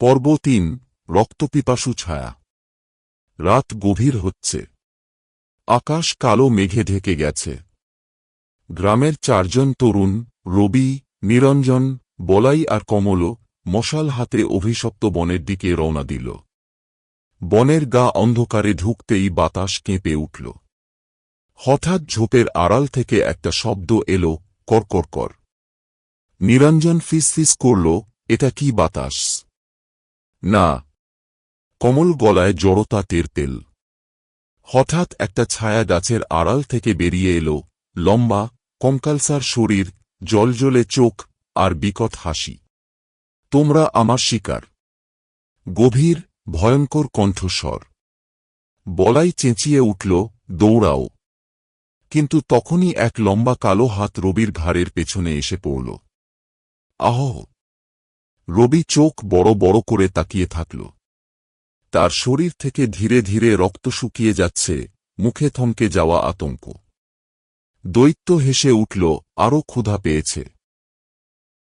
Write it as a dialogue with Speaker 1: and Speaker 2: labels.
Speaker 1: পর্ব তিন, রক্তপিপাসু ছায়া। রাত গভীর হচ্ছে। আকাশ কালো মেঘে ঢেকে গেছে। গ্রামের চারজন তরুণ, রবি, নিরঞ্জন, বলাই আর কমল মশাল হাতে অভিশপ্ত বনের দিকে রওনা দিল। বনের গা অন্ধকারে ঢুকতেই বাতাস কেঁপে উঠল। হঠাৎ ঝোপের আড়াল থেকে একটা শব্দ এল করকর কর। নিরঞ্জন ফিসফিস করল, এটা কি বাতাস? না। কমল গলায় জড়তা টের পেল হঠাৎ একটা ছায়া গাছের আড়াল থেকে বেরিয়ে এলো। লম্বা, কঙ্কালসার শরীর, জলজলে চোখ আর বিকট হাসি। তোমরা আমার শিকার। গভীর, ভয়ঙ্কর কণ্ঠস্বর। বলাই চেঁচিয়ে উঠল, দৌড়াও। কিন্তু তখনই এক লম্বা কালো হাত রবির ঘাড়ের পেছনে এসে পড়ল। আহ রবি চোখ বড় বড় করে তাকিয়ে থাকল। তার শরীর থেকে ধীরে ধীরে রক্ত শুকিয়ে যাচ্ছে, মুখে থমকে যাওয়া আতঙ্ক। দৈত্য হেসে উঠল আরও ক্ষুধা পেয়েছে।